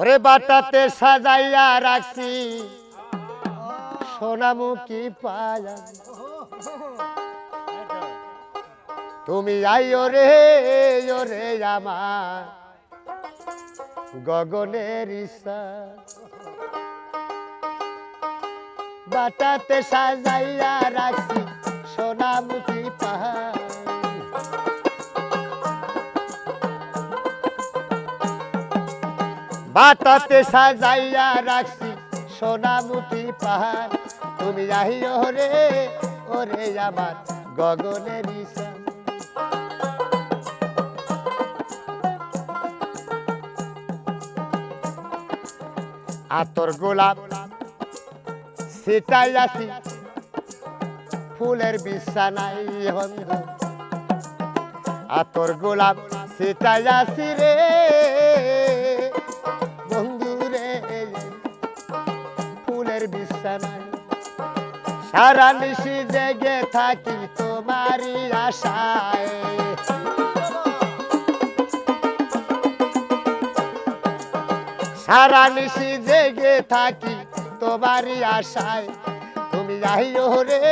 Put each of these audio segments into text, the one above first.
ওরে বাটাতে সাজাইয়া রাখছি। সোনামুখী পায়া? তুমি আইও রে ওরে আমার গগনের ঈশা। বাটাতে সাজাইয়া রাখছি। বাটাতে সাজাইয়া রাখছি সোনামুখী পাহাড়। তুমি আহিও রে, ওরে আমার গগনের ঈশা আতর গোলাপ সেটাই আসি ফুলের বিছানাই বন্ধু। আতর গোলাপ সেটাই আসি রে। বিছানায় সারা নিশি জেগে থাকি তোমারই আশায়। সারা নিশি জেগে থাকি তোমারই আশায়। তুমি যাইও রে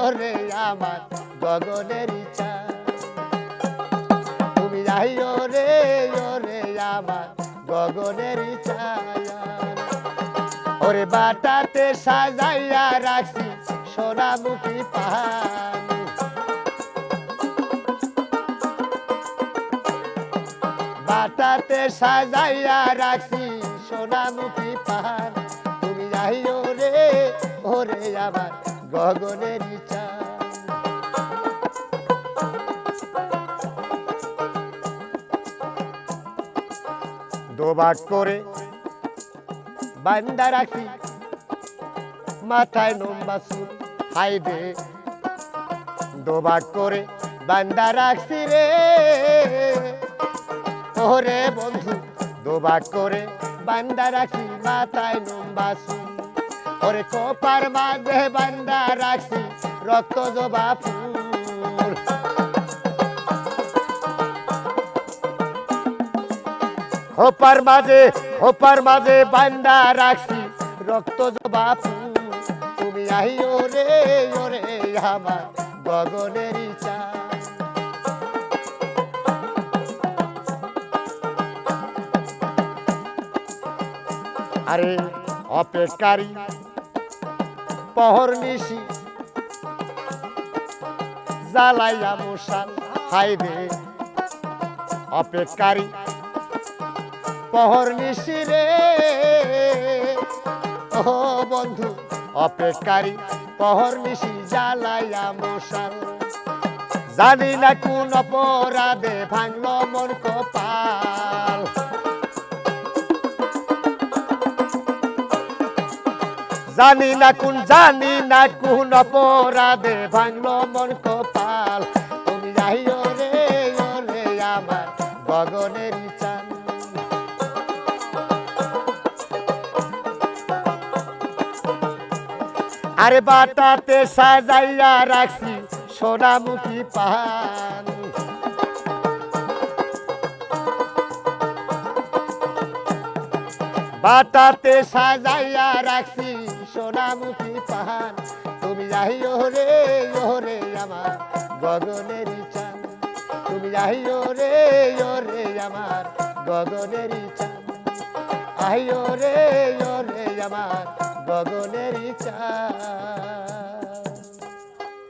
ওরে আমার গগনের ইচ্ছা। তুমি যাইও রে ওরে আমার গগনের ইচ্ছা। ওরে বাটাতে সাজাইয়া রাখছি সোনামুখী পাহাড়। বাটাতে সাজাইয়া রাখছি সোনামুখী পাহাড়। তুমি যাইও রে, ওরে আমার গগনের ইচ্ছা। দোবাক করে বান্দা রাখি, মাথায় নম্বা চুল হাইবে দোবাক করে বান্দা রাখছি রে। ওরে বন্ধু দোবাক করে বান্দা রাখি মাথায় নম্বা চুল ওরে কোপার মাঝে বান্দা রাখছি, রক্ত জবা ফুল। খোপার মাঝে খোপার মাঝে বান্দা রাখছি। রক্ত জবা তুমি আহিও রে, ওরে আমার গগনের ইচ্ছা। আরে অপেক্ষারি পহর নিশি, জ্বালাইয়া মশাল হাইবে অপেক্ষারি পহর নিশি রে। ও বন্ধু অপেক্ষারি পহর নিশি জ্বালাইয়া মশাল। জানি না কোন অপরাধে ভাঙলো মন কপাল। জানি না কোন, জানি না কোন অপরাধে ভাঙলো মন কপাল। তুমি যাইও রে, ওরে আমার গগনের আরে বাটাতে সাজাইয়া রাখছি সোনামুখী পাহাড়। বাটাতে সাজাইয়া রাখছি সোনামুখী পাহাড়। তুমি যাইও রে ওরে আমার গগনের চান তুমি যাইও রে ওরে আমার গগনের চান আহিও রে ওরে আমার গগনের চান